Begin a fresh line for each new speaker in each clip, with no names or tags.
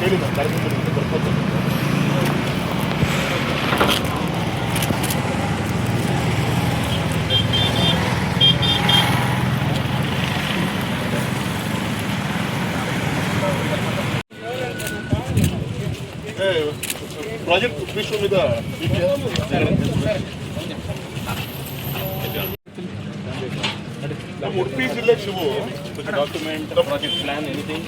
ಹೇಳಿ ನಾನು ಕರ್ಕೊಂಡು ಬರ್ಬೋದು ಉಡುಪಿ ಜಿಲ್ಲೆ Shivu document project plan anything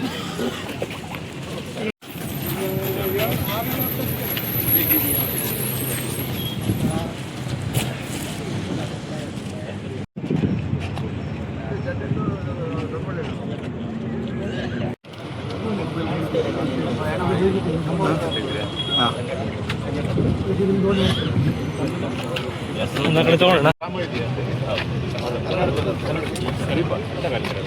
ಕಡೆ ತಗೊಳ್ಳೋಣ
గడిపాలి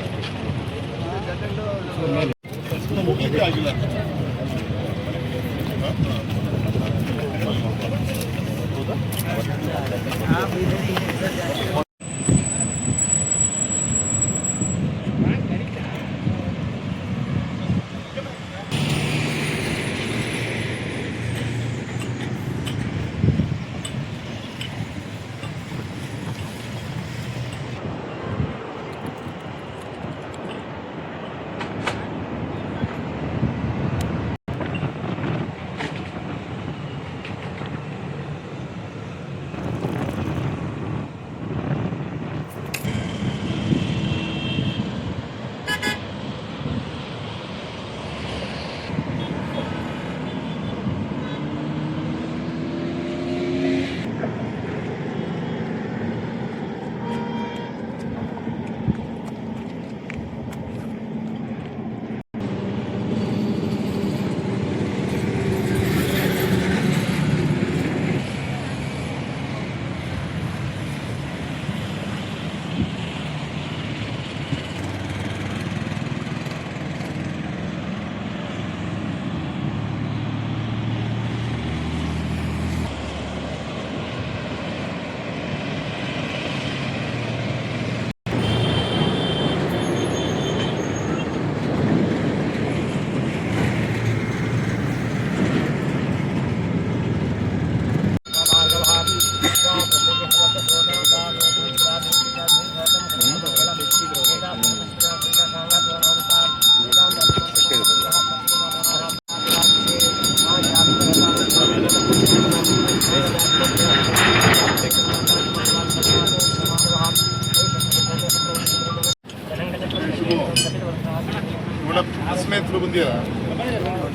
इसमें थ्रू बंदी है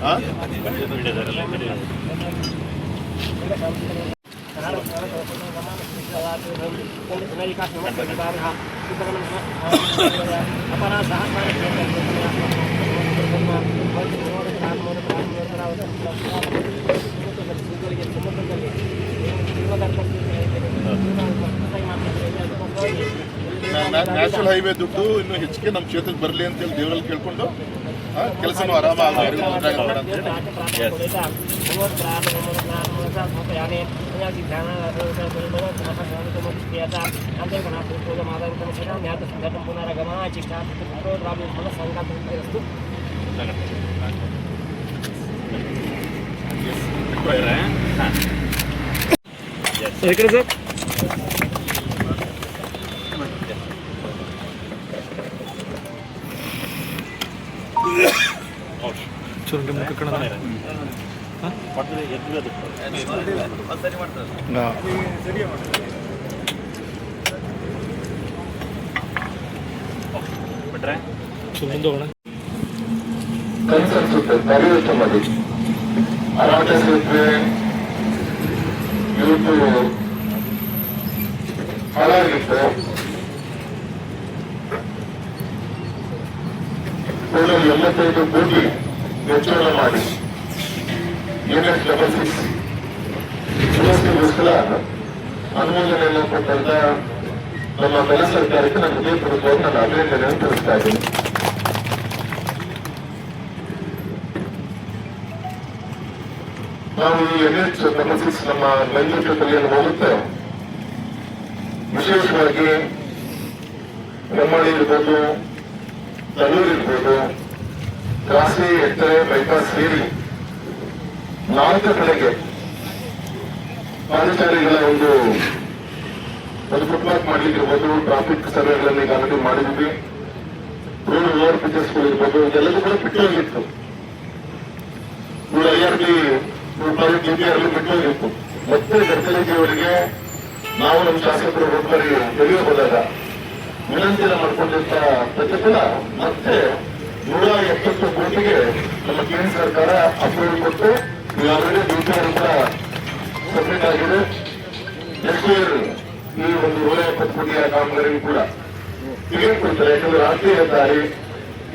हाँ अपना ನ್ಯಾಷನಲ್ ಹೈವೇ ದುಡ್ಡು ಇನ್ನು ಹೆಚ್ಚಿಗೆ ನಮ್ಮ ಕ್ಷೇತ್ರಕ್ಕೆ ಬರಲಿ ಅಂತೇಳಿ ದೇವರಲ್ಲಿ ಕೇಳ್ಕೊಂಡು ಕೆಲಸನೂ ಆರಾಮಾಗಿ
ಸಂಕಲ್ಪ
ಈ ಚೂರು ಮುಖ ಕಣ. ಚೂರು ಮುಂದೆ ಹೋಗೋಣ.
ಹಾಳಾಗಿತ್ತು ಎಂಬತ್ತೈದು ಕೋಟಿ ವೆಚ್ಚವನ್ನು ಮಾಡಿ ಯೂನಿಟ್ ಡಬಲ್ ಸಿಕ್ಸ್ ಇವತ್ತಿಗೋಸ್ಕರ ಅನುಮೋದನೆಯನ್ನು ಕೊಟ್ಟಂತ ನಮ್ಮ ಬೆಲೆ ಸರ್ಕಾರಕ್ಕೆ ನಾನು ಹೃದಯಪೂರ್ವಕವಾಗಿ ನಾನು ಅಭಿನಂದನೆಯನ್ನು ತಿಳಿಸ್ತಾ ಇದ್ದೀನಿ ನಾವು ಈ ಸಿಕ್ಸ್ ನಮ್ಮ ಕಲ್ಲಿಯನ್ನು ಹೋಗುತ್ತೆ ವಿಶೇಷವಾಗಿ ನಮ್ಮ ಇರ್ಬೋದು ತಲ್ಲೂರು ಇರ್ಬೋದು ಕ್ರಾಸಿ ಎತ್ತರೆ, ಬೈಪಾಸ್ ಸೇರಿ ನಾಲ್ಕು ಕಡೆಗೆ ಪಾದಚಾರಿಗಳ ಒಂದು ಒಂದು ಫುಟ್ಪಾತ್ ಮಾಡ್ಲಿಕ್ಕೆ ಇರ್ಬೋದು ಟ್ರಾಫಿಕ್ ಸರ್ವೆಗಳನ್ನು ಈಗಾಗಲೇ ಮಾಡಿದ್ವಿ. ರೋಡ್ ಓವರ್ ಬ್ರಿಡ್ಜಸ್ಗಳು ಇರ್ಬೋದು ಇದೆಲ್ಲದೂ ಕೂಡ ಬಿಟ್ಟೋಗಿತ್ತು ನೂರ ಐಆರ್ಟಿ ರೂಪಾಯಿ ಫಿಟ್ ಬಿಟ್ಟೋಗಿತ್ತು ಮತ್ತೆ ಗಡ್ಕರಿಜಿ ಅವರಿಗೆ ನಾವು ನಮ್ಮ ಶಾಸಕರು ಒಬ್ಬರಿ ಹೋದಾಗ, ವಿನಂತಿಯನ್ನು ಮಾಡಿಕೊಂಡಿರ್ತ ಪ್ರತಿಫಲ ಮತ್ತೆ ನೂರ ಎಪ್ಪತ್ತು ಕೋಟಿಗೆ ನಮ್ಮ ಕೇಂದ್ರ ಸರ್ಕಾರ ಅಪ್ರೂವಲ್ ಕೊಟ್ಟು ಈಗಾಗಲೇ ಡಿಪಿಆರ್ ಅಂತ ಸಬ್ಮಿಟ್ ಆಗಿದೆ. ನೆಕ್ಸ್ಟ್ ಇಯರ್ ಈ ಒಂದು ನೂರ ಎಪ್ಪತ್ತು ಕೋಟಿಯ ಕಾಮಗಾರಿಗೂ ಕೂಡ ಟಿಕೆಟ್ ಕೊಡ್ತಾರೆ ಯಾಕಂದ್ರೆ ರಾಷ್ಟ್ರೀಯ ದಾರಿ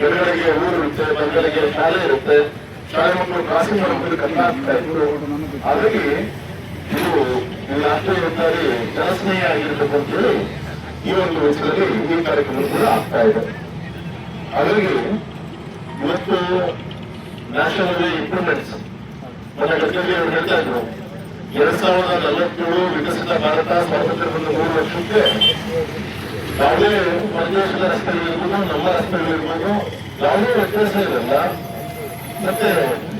ಎಡಗಡೆಗೆ ಊರು ಇರುತ್ತೆ ಬಲಗಡೆಗೆ ಶಾಲೆ ಇರುತ್ತೆ. ಶಾಲೆ ಮಕ್ಕಳು ಖಾಸಗಿ ಮಕ್ಕಳು ಆಗ್ತಾ ಇತ್ತು. ಹಾಗಾಗಿ ಇದು ರಾಷ್ಟ್ರೀಯ ದಾರಿ ಜನಸ್ನೇಹಿ ಆಗಿರಬೇಕು ಅಂತ ಹೇಳಿ ಈ ಒಂದು ವರ್ಷದಲ್ಲಿ ಈ ಕಾರ್ಯಕ್ರಮ ಕೂಡ ಆಗ್ತಾ ಇದೆ. ಹಾಗಾಗಿ ಇವತ್ತು ನ್ಯಾಷನಲ್ ಇಂಪ್ರೂವ್ಮೆಂಟ್ಸ್ ನನ್ನ ಗಡ್ಕರಿ ಅವರು ಹೇಳ್ತಾ ಇದ್ರು. ಎರಡ್ ಸಾವಿರದ ನಲವತ್ತೇಳು ವಿಕಸಿತ ಭಾರತ ಸ್ವಾತಂತ್ರ್ಯ ಬಂದ ಮೂರು ವರ್ಷಕ್ಕೆ ಯಾವುದೇ ಹೊರದೇಶದ ರಸ್ತೆಗಳಿರ್ಬೋದು, ನಮ್ಮ ರಸ್ತೆಗಳಿರ್ಬೋದು, ಯಾವುದೇ ವ್ಯತ್ಯಾಸ ಇರಲ್ಲ. ಮತ್ತೆ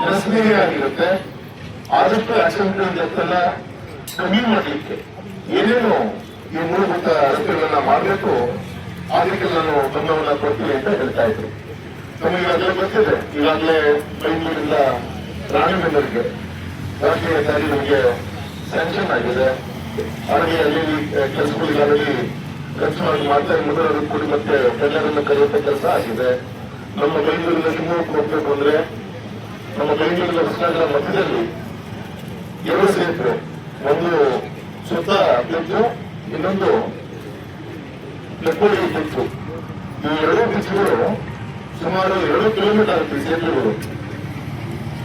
ಜನಸ್ನೇಹಿ ಆಗಿರುತ್ತೆ. ಆದಷ್ಟು ಆಕ್ಸಿಡೆಂಟ್ ಎತ್ತಲ್ಲ ಕಮ್ಮಿ ಮಾಡಲಿಕ್ಕೆ ಏನೇನು ಈ ಮೂಲಭೂತ ರಸ್ತೆಗಳನ್ನ ಮಾಡಬೇಕು ಅದಕ್ಕೆ ನಾನು ಗಮನವನ್ನ ಕೊಡ್ತೀನಿ ಅಂತ ಹೇಳ್ತಾ ಇದ್ರು. ನಮಗೆ ಈಗಾಗಲೇ ಗೊತ್ತಿದೆ. ಈಗಾಗಲೇ ಬೆಂಗಳೂರಿಂದ ರಾಣಿಬೆನ್ನೂರಿಗೆ ರಾಷ್ಟ್ರೀಯ ಹೆದ್ದಾರಿ ನಮಗೆ ಸ್ಯಾಂಕ್ಷನ್ ಆಗಿದೆ. ಹಾಗೆ ಅಲ್ಲಿ ಕೆಲಸಗಳಿಗೆ ಖರ್ಚು ಮಾಡಿ ಮಾಡ್ತಾ ಮೊದಲು ಕೂಡಿ ಮತ್ತೆ ಟೆಂಡರ್ ಕರೆಯುವಂತ ಕೆಲಸ ಆಗಿದೆ. ನಮ್ಮ ಬೆಂಗಳೂರಿನ ಶಿವಮೊಗ್ಗ ಹೋಗ್ಬೇಕು ಅಂದ್ರೆ ನಮ್ಮ ಬೆಂಗಳೂರಿನ ಹೊಸನಗರ ಮಧ್ಯದಲ್ಲಿ ಎರಡು ಸೇತುವೆ. ಒಂದು ಸುತ್ತ ಬ್ರಿಡ್ಜು ಇನ್ನೊಂದು ಲೆಕ್ಕೋಡಿ ಬ್ರಿಡ್ಜು ಈ ಎರಡು ಬ್ರಿಡ್ಜ್ಗಳು ಸುಮಾರು ಎರಡು ಕಿಲೋಮೀಟರ್ ಆಗುತ್ತೆ ಸೇತುವೆಗಳು.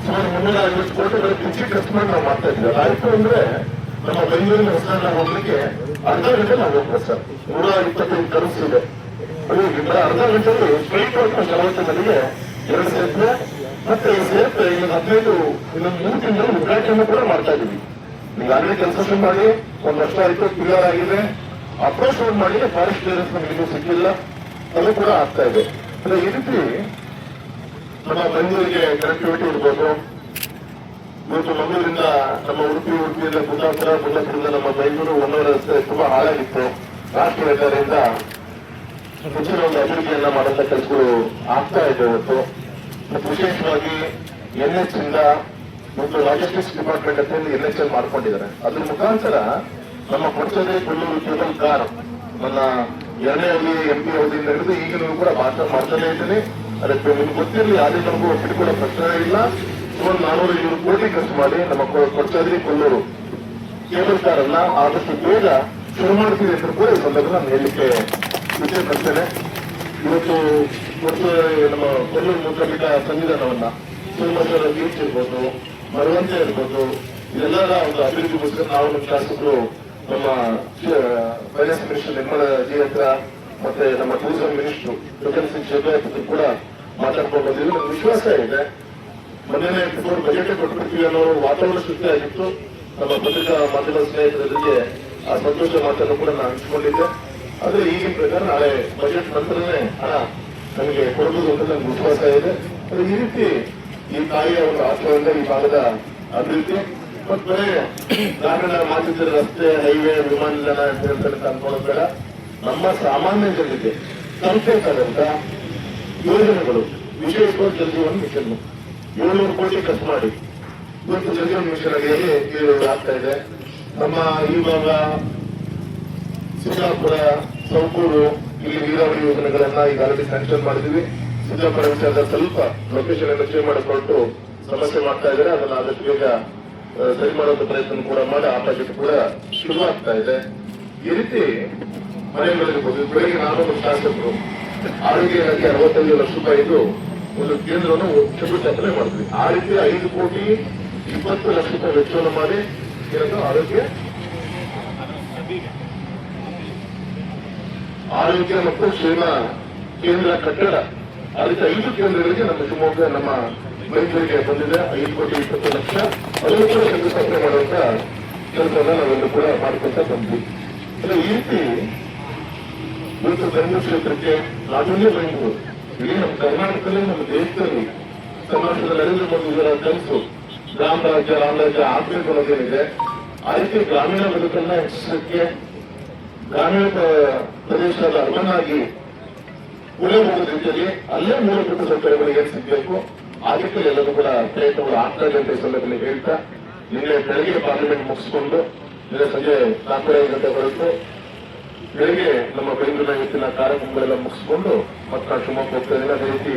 ಸುಮಾರು ಮುನ್ನೂರ ಐವತ್ತು ಕೋಟಿಗಳ ಕೃಷಿ ಖರ್ಚು ಮಾಡಿ ನಾವು ಮಾಡ್ತಾ ಇದ್ದೀವಿ. ಆಯ್ತು ಅಂದ್ರೆ ನಮ್ಮ ಬೆಂಗಳೂರಿನ ಹೆಸರನ್ನ ಹೋಗ್ಲಿಕ್ಕೆ ಅರ್ಧ ಗಂಟೆ ನಾವು ಹೋಗ್ಬೋದು ಸರ್. ನೂರ ಇಪ್ಪತ್ತೈದು ಕನಸು ಇದೆ. ಅರ್ಧ ಗಂಟೆಯಲ್ಲಿ ಸ್ಟ್ರೈಟ್ ಔಟ್ ನಲವತ್ತೈದರಿಗೆ ಎರಡು ಸೇತುವೆ ಮತ್ತೆ ಈ ಸೇತುವೆ ಇನ್ನೊಂದು ಹದಿನೈದು, ಇನ್ನೊಂದು ಮೂರು ತಿಂಗಳು ಉದ್ಘಾಟನೆ ಕೂಡ ಮಾಡ್ತಾ ಇದೀವಿ ಈಗಾಗಲೇ ಶುರು ಮಾಡಿ, ಒಂದು ವರ್ಷ ಆಯ್ತು ಕ್ಲಿಯರ್ ಆಗಿದೆ. ಅಪ್ರೋಚ್ ಮಾಡಿ ಫಾರೆಸ್ಟ್ ಕ್ಲಿಯರೆನ್ಸ್ ನಮಗೆ ಸಿಕ್ಕಿಲ್ಲ ಅದು ಕೂಡ ಆಗ್ತಾ ಇದೆ. ಅಂದ್ರೆ ಈ ರೀತಿ ನಮ್ಮ ಬೆಂಗಳೂರಿಗೆ ಕನೆಕ್ಟಿವಿಟಿ ಇರಬೇಕು ಇವತ್ತು ಮಂಗಳೂರಿಂದ ನಮ್ಮ ಉಡುಪಿ, ಉಡುಪಿಯಿಂದ ಕುಂದಾಪುರ ಕುಂದಾಪುರದಿಂದ ನಮ್ಮ ಬೆಂಗಳೂರು ಒಂದೂವರೆ ರಸ್ತೆ ತುಂಬಾ ಹಾಳಾಗಿತ್ತು. ರಾಷ್ಟ್ರ ಹೆದ್ದಾರಿಯಿಂದ ಹೆಚ್ಚಿನ ಒಂದು ಅಭಿವೃದ್ಧಿಯನ್ನ ಮಾಡುವಂತ ಕೆಲಸಗಳು ಆಗ್ತಾ ಇದೆ ಇವತ್ತು. ಮತ್ತು ವಿಶೇಷವಾಗಿ ಎನ್ ಎಚ್ ಇಂದ ಮತ್ತು ಲಾಜಿಸ್ಟಿಕ್ಸ್ ಡಿಪಾರ್ಟ್ಮೆಂಟ್ ಅಂತ ಎನ್ ಎಚ್ ಎಲ್ ಮಾಡ್ಕೊಂಡಿದ್ದಾರೆ. ಅದ್ರ ಮುಖಾಂತರ ನಮ್ಮ ಕೊಡ್ಚದೆ, ಕೊಲ್ಲೂರು ಕೇಬಲ್ ಕಾರ್ ನನ್ನ ಎರಡನೇ ಅವಧಿ ಎಂ ಪಿ ಅವಧಿಯಿಂದ ಹಿಡಿದು ಈಗಲೂ ಕೂಡ ಮಾತ್ರ ಮಾಡ್ತಾನೇ ಇದ್ದೇನೆ. ಅದಕ್ಕೆ ನಿಮ್ಗೆ ಗೊತ್ತಿರಲಿ ಯಾವುದೇ ನಮಗೂ ಒಪ್ಪಿಟ್ಕೊಳ್ಳೋ ಪ್ರಶ್ನೆ ಇಲ್ಲ. ಸುಮಾರು ನಾನೂರು ಇನ್ನೂರು ಕೋಟಿ ಖರ್ಚು ಮಾಡಿ ನಮ್ಮ ಕೊಡ್ತಾ ಇದ್ರಿ ಕೊಲ್ಲೂರು. ಕೇಬಲ್ ಆದಷ್ಟು ಬೇಗ ಶುರು ಮಾಡ್ತೀವಿ ಅಂತ ಕೂಡ ಈ ಸಂದರ್ಭ ನಾನು ಹೇಳಲಿಕ್ಕೆ ವಿಷಯ ಪಡ್ತೇನೆ. ಇವತ್ತು ಮತ್ತು ನಮ್ಮ ಕೊಲ್ಲೂರು ಮುದ್ರಮಿಕ ಸಂವಿಧಾನವನ್ನ ಸೋಮೇಶ್ವರ ಬೀಚ್ ಇರ್ಬೋದು, ಮರವಂತೆ ಇರ್ಬೋದು, ಇದೆಲ್ಲರ ಒಂದು ಅಭಿವೃದ್ಧಿಗೋಸ್ಕರ ನಾವು ನಮ್ಮ ಶಾಸಕರು ನಮ್ಮ ಫೈನಾನ್ಸ್ ಮಿನಿಸ್ಟರ್ ನಿರ್ಮಲಾ ಜಿ ಹತ್ರ, ಮತ್ತೆ ನಮ್ಮ ಟೂರಿಸಂ ಮಿನಿಸ್ಟರ್ ಗಗನ್ ಸಿಂಗ್ ಶೆಖಾವತ್ ಹತ್ರ ಕೂಡ ಮಾತಾಡ್ಕೊಂಡು ಬಂದಿದ್ರು ನನಗೆ ವಿಶ್ವಾಸ ಇದೆ. ಮೊನ್ನೆ ಫೋರ್ ಬಜೆಟ್ ಕೊಟ್ಬಿಡ್ತೀವಿ ಅನ್ನೋ ವಾತಾವರಣ ಸೃಷ್ಟಿ ಆಗಿತ್ತು. ನಮ್ಮ ಪತ್ರಿಕಾ ಮಾಧ್ಯಮ ಸ್ನೇಹಿತರೊಂದಿಗೆ ಆ ಸಂತೋಷ ಮಾತನ್ನು ಕೂಡ ನಾನು ಹಂಚಿಕೊಂಡಿದ್ದೆ. ಆದ್ರೆ ಈಗಿನ ಪ್ರಕಾರ ನಾಳೆ ಬಜೆಟ್ ನಂತರನೇ ಹಣ ನಮಗೆ ಕೊಡಬಹುದು ಅಂತ ನನಗೆ ವಿಶ್ವಾಸ ಇದೆ. ಈ ರೀತಿ ಈ ತಾಯಿಯ ಒಂದು ಆಶ್ರಯದಿಂದ ಈ ಭಾಗದ ಅಭಿವೃದ್ಧಿ ಮತ್ತು ಗ್ರಾಮೀಣ ರಸ್ತೆ, ಹೈವೇ ವಿಮಾನ ನಿಲ್ದಾಣ ಅಂತ ಹೇಳ್ತಾರೆ ಬೇಡ. ನಮ್ಮ ಸಾಮಾನ್ಯ ಜನರಿಗೆ ತಲುಪಬೇಕಾದಂತ ಯೋಜನೆಗಳು, ವಿಶೇಷವಾಗಿ ಜಲಜೀವನ ಮಿಷನ್ ಏಳ್ನೂರು ಕೋಟಿ ಖರ್ಚು ಮಾಡಿ. ಇವತ್ತು ಜಲಜೀವನ ಮಿಷನ್ ಅಡಿಯಲ್ಲಿ ಆಗ್ತಾ ಇದೆ. ನಮ್ಮ ಈ ಭಾಗ ಸಿದ್ದಾಪುರ, ಸೌಕೂರು, ಇಲ್ಲಿ ನೀರಾವರಿ ಯೋಜನೆಗಳನ್ನ ಈಗ ಆಲ್ರೆಡಿ ಸ್ಯಾಂಕ್ಷನ್ ಮಾಡಿದೀವಿ ಸಿದ್ದಾಪುರ ವಿಚಾರದ ಸ್ವಲ್ಪ ಲೊಕೇಶನ್ ಅನ್ನು ಚೇಂಜ್ ಮಾಡಿಕೊಂಡು ಸಮಸ್ಯೆ ಮಾಡ್ತಾ ಇದ್ದಾರೆ. ಅದನ್ನ ಆದಷ್ಟು ಬೇಗ ಸರಿ ಮಾಡುವಂತ ಪ್ರಯತ್ನ ಕೂಡ ಮಾಡಿ ಆ ಕೂಡ ಶುರು ಆಗ್ತಾ ಇದೆ. ಈ ರೀತಿ ಮನೆಗಳಲ್ಲಿ ಬೆಳಗ್ಗೆ ನಾನು ನಮ್ಮ ಶಾಸಕರು ಆರೋಗ್ಯ ಇಲಾಖೆ ಅರವತ್ತೈದು ಲಕ್ಷ ರೂಪಾಯಿದು ಒಂದು ಕೇಂದ್ರವನ್ನು ಶಂಕುಸ್ಥಾಪನೆ ಮಾಡಿದ್ವಿ. ಆ ರೀತಿ ಐದು ಕೋಟಿ ಇಪ್ಪತ್ತು ಲಕ್ಷ ರೂಪಾಯಿ ವೆಚ್ಚವನ್ನು ಮಾಡಿ ಕೇಂದ್ರ ಆರೋಗ್ಯ ಆರೋಗ್ಯ ಮತ್ತು ಸೇವಾ ಕೇಂದ್ರ ಕಟ್ಟಡ. ಅದಕ್ಕೆ ಐದು ಕೇಂದ್ರಗಳಿಗೆ ನಮ್ಮ ಶಿವಮೊಗ್ಗ, ನಮ್ಮ ಬೆಂಗಳೂರಿಗೆ ಬಂದಿದೆ, ಐದು ಕೋಟಿ ಇಪ್ಪತ್ತು ಲಕ್ಷ. ಅದನ್ನು ಕೂಡ ಶಂಕುಸ್ಥಾಪನೆ ಮಾಡುವಂತ ಕೆಲಸವನ್ನ ನಾವೆಲ್ಲರೂ ಕೂಡ ಮಾಡ್ಕೊಂತ ಬಂದ್ವಿ. ಅಂದ್ರೆ ಈ ರೀತಿ ಇವತ್ತು ಧರ್ಮ ಕ್ಷೇತ್ರಕ್ಕೆ ನಾಟ್ ಬೆಂಗಳೂರು ಇಡೀ ನಮ್ಮ ಕರ್ನಾಟಕದಲ್ಲಿ ನಮ್ಮ ದೇಶದಲ್ಲಿ ಕರ್ನಾಟಕದ ನರೇಂದ್ರ ಮೋದಿ ಅವರ ಕನಸು ಗ್ರಾಮ ರಾಜ್ಯ, ರಾಮ ರಾಜ್ಯ ಆಗ್ಬೇಕು ಅನ್ನೋದೇನಿದೆ ಆ ರೀತಿ ಗ್ರಾಮೀಣ ಬದುಕನ್ನ ಹೆಚ್ಚಿಸಲಿಕ್ಕೆ ಗ್ರಾಮೀಣ ಪ್ರ- ಪ್ರದೇಶದ ಅರ್ಬನ್ ಆಗಿ ಗುಳೆ ರೀತಿಯಲ್ಲಿ ಅಲ್ಲೇ ಮೂಲಭೂತ ಸೌಕರ್ಯಗಳಿಗೆ ಸಿಗಬೇಕು. ಆ ನಿಟ್ಟಿನಲ್ಲಿ ಎಲ್ಲರೂ ಕೂಡ ಪ್ರಯತ್ನಗಳು ಆಗ್ತಾ ಇದೆ ಅಂತ ಈ ಸಂದರ್ಭದಲ್ಲಿ ಹೇಳ್ತಾ, ನಿನ್ನೆ ಬೆಳಗ್ಗೆ ಪಾರ್ಲಿಮೆಂಟ್ ಮುಗಿಸ್ಕೊಂಡು, ನಿನ್ನೆ ಸಂಜೆ ನಾಲ್ಕೂವರೆ ಗಂಟೆ ಹೊರಟು, ಬೆಳಿಗ್ಗೆ ನಮ್ಮ ಬೆಂಗಳೂರಿನ ಇವತ್ತಿನ ಕಾರ್ಯಕ್ರಮಗಳೆಲ್ಲ ಮುಗಿಸ್ಕೊಂಡು, ಮತ್ತೆ ಶಿವಮೊಗ್ಗ ಹೋಗ್ತಾ ಇದೆ ಅದೇ ರೀತಿ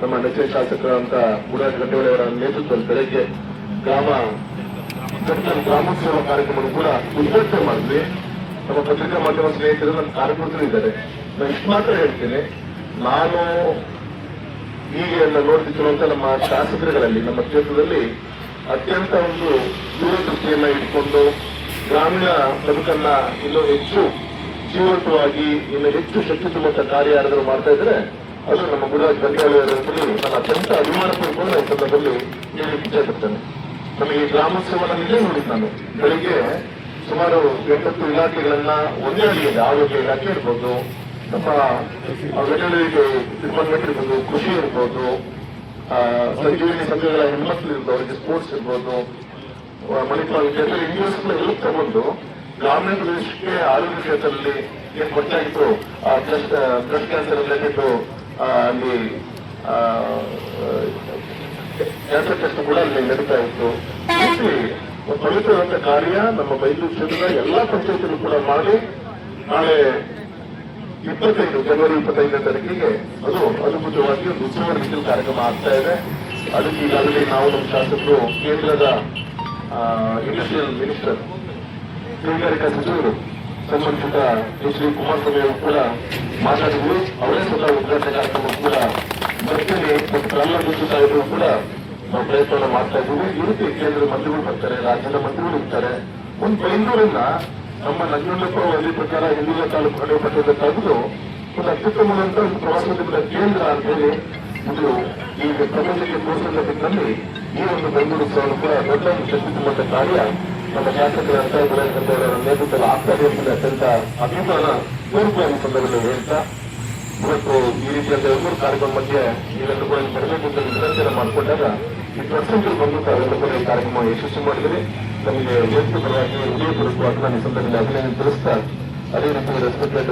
ನಮ್ಮ ನೆಚ್ಚಿನ ಶಾಸಕರಂತ ಗುಡಾಜ್ ಗಂಟೆವಳಿ ಅವರ ನೇತೃತ್ವದಲ್ಲಿ ಬೆಳಗ್ಗೆ ಗ್ರಾಮ ಗ್ರಾಮೋತ್ಸವ ಕಾರ್ಯಕ್ರಮವನ್ನು ಕೂಡ ಉದ್ಘಾಟನೆ ಮಾಡಿದ್ವಿ. ನಮ್ಮ ಪತ್ರಿಕಾ ಮಾಧ್ಯಮ ಸ್ನೇಹಿತರು ನನ್ನ ಇದ್ದಾರೆ. ನಾನು ಇಷ್ಟು ಮಾತ್ರ ಹೇಳ್ತೀನಿ, ನಾನು ಹೀಗೆ ಎಲ್ಲ ನೋಡ್ತಿರುವಂತ ನಮ್ಮ ಶಾಸಕರುಗಳಲ್ಲಿ, ನಮ್ಮ ಕ್ಷೇತ್ರದಲ್ಲಿ ಅತ್ಯಂತ ಒಂದು ದೂರದೃಷ್ಟಿಯನ್ನ ಇಟ್ಕೊಂಡು ಗ್ರಾಮೀಣ ಬದುಕನ್ನ ಇನ್ನೂ ಹೆಚ್ಚು ಜೀವಂತವಾಗಿ, ಇನ್ನು ಹೆಚ್ಚು ಶಕ್ತಿ ತುಂಬುವಂತ ಕಾರ್ಯ ಯಾರಾದರೂ ಮಾಡ್ತಾ ಇದ್ರೆ ಅದು ನಮ್ಮ ಗುರುರಾಜ್ ಬಂಗಾಳಿಯವರಲ್ಲಿ ನಾನು ಅತ್ಯಂತ ಅಭಿಮಾನ ಪಡ್ಕೊಂಡು ಈ ಸಂದರ್ಭದಲ್ಲಿ ಹೇಳಲಿಕ್ಕೆ ಇಚ್ಛೆಪಡ್ತೇನೆ ನಮಗೆ ಈ ಗ್ರಾಮೋತ್ಸವ ಇಲ್ಲೇ ನೋಡಿದ್ದು ನಾನು. ಬೆಳಿಗ್ಗೆ ಸುಮಾರು ಎಂಟತ್ತು ಇಲಾಖೆಗಳನ್ನ ಒಂದೇ ಅಡಿಯಲ್ಲಿ ಆರೋಗ್ಯ ಇಲಾಖೆ ಇರ್ಬೋದು ನಮ್ಮ ವೆಟನರಿ ಡಿಪಾರ್ಟ್ಮೆಂಟ್ ಇರ್ಬೋದು ಕೃಷಿ ಇರ್ಬೋದು ಆ, ಸಂಜೀವಿನಿ ಸಂಘಗಳ ಹೆಣ್ಮಕ್ಳು ಇರ್ಬೋದು ಸ್ಪೋರ್ಟ್ಸ್ ಇರ್ಬೋದು ಮಣಿಪಾಲ್ ಕ್ಷೇತ್ರ ಯೂನಿವರ್ಸಿಟಿ ಎಲ್ಲ ತಗೊಂಡು ಗ್ರಾಮೀಣ ಪ್ರದೇಶಕ್ಕೆ ಆರೋಗ್ಯ ಕ್ಷೇತ್ರದಲ್ಲಿ ಏನ್ ಗೊತ್ತಾಗಿತ್ತು ಬ್ಲಡ್ ಕ್ಯಾನ್ಸರ್ ರಿಲೇಟೆಡ್ ಅಲ್ಲಿ ಕ್ಯಾನ್ಸರ್ ಟೆಸ್ಟ್ ಕೂಡ ಅಲ್ಲಿ ನಡೀತಾ ಇತ್ತು. ಪವಿತ್ರವಾದ ಕಾರ್ಯ ನಮ್ಮ ಬೈಲೂರು ಕ್ಷೇತ್ರದ ಎಲ್ಲಾ ಪಂಚಾಯತ್ ಕೂಡ ಮಾಡಿ ನಾಳೆ ಇಪ್ಪತ್ತೈದು ಜನವರಿ ಇಪ್ಪತ್ತೈದನೇ ತಾರೀಕಿಗೆ ಅದು ಅದ್ಭುತವಾಗಿ ಒಂದು ಉತ್ಸವ ರೀತಿಯಲ್ಲಿ ಕಾರ್ಯಕ್ರಮ ಆಗ್ತಾ ಇದೆ. ಅದಕ್ಕೆ ಈಗಾಗಲೇ ನಾವು ನಮ್ಮ ಶಾಸಕರು ಕೇಂದ್ರದ ಇಂಡಸ್ಟ್ರಿಯಲ್ ಮಿನಿಸ್ಟರ್ ಕೈಗಾರಿಕಾ ಸಚಿವರು ಸಂಬಂಧಿಸಿದ ಎಚ್ ಡಿ ಕುಮಾರಸ್ವಾಮಿ ಅವರು ಕೂಡ ಮಾತಾಡಿದ್ರು. ಅವರೇ ಸ್ವತಃ ಉದ್ಘಾಟನೆ ಕಾರ್ಯಕ್ರಮ ಕೂಡ ಬರ್ತೀನಿ. ಮತ್ತು ಪ್ರಹ್ಲಾದ್ ಕೂಡ ನಾವು ಪ್ರಯತ್ನ ಮಾಡ್ತಾ ಇದ್ದೀವಿ. ಈ ರೀತಿ ಕೇಂದ್ರ ಮಂತ್ರಿಗಳು ಬರ್ತಾರೆ, ರಾಜ್ಯದ ಮಂತ್ರಿಗಳು ಇರ್ತಾರೆ. ಒಂದು ಬೆಂಗಳೂರನ್ನ ನಮ್ಮ ನಂಜುಂಡಪ್ಪ ವರದಿ ಪ್ರಕಾರ ಹಿಂದಿನ ತಾಲೂಕು ಕಡೆ ಪಟ್ಟದ ತೆಗೆದು ಒಂದು ಅತ್ಯುತ್ತಮವಾದಂತಹ ಒಂದು ಪ್ರವಾಸೋದ್ಯಮದ ಕೇಂದ್ರ ಅಂತ ಹೇಳಿ ಇದು ಈಗ ಪ್ರಪಂಚಕ್ಕೆ ಘೋಷಣೆ ಬಿದ್ದಲ್ಲಿ ಈ ಒಂದು ಬೆಂಗಳೂರು ಸಹ ಕೂಡ ದೊಡ್ಡ ಒಂದು ಶಕ್ತಿ ತುಂಬುವಂತ ಕಾರ್ಯ ನಮ್ಮ ಶಾಸಕರಂತ ಅವರ ನೇತೃತ್ವದಲ್ಲಿ ಆಗ್ತಾ ಅತ್ಯಂತ ಅಭಿಮಾನ ಕೋರಿಕೆ ಈ ಸಂದರ್ಭದಲ್ಲಿ ಹೇಳ್ತಾ ಇವತ್ತು ಈ ರೀತಿಯಾದ ಎಲ್ಲರೂ ಕಾರ್ಯಕ್ರಮ ಮಧ್ಯೆ ಈ ಕೂಡ ಬರಬೇಕು ಅಂತ ವಿನಂತಿಯನ್ನು ಮಾಡಿಕೊಂಡಾಗ ಈ ಪ್ರಸಂಗಗಳು ಬಂದು ತಾವೆಲ್ಲರೂ ಕೂಡ ಈ ಕಾರ್ಯಕ್ರಮ ಯಶಸ್ವಿ ಮಾಡಿದರೆ. ನಮಗೆ ಯೋಚನೆ ಪರವಾಗಿ ಇದೇ ಈ ಸಂದರ್ಭದಲ್ಲಿ ಅಭಿನಂದನೆ ತಿಳಿಸ್ತಾ ಅದೇ ರೀತಿ ರೆಸ್ಪೆಕ್ಟೆಡ್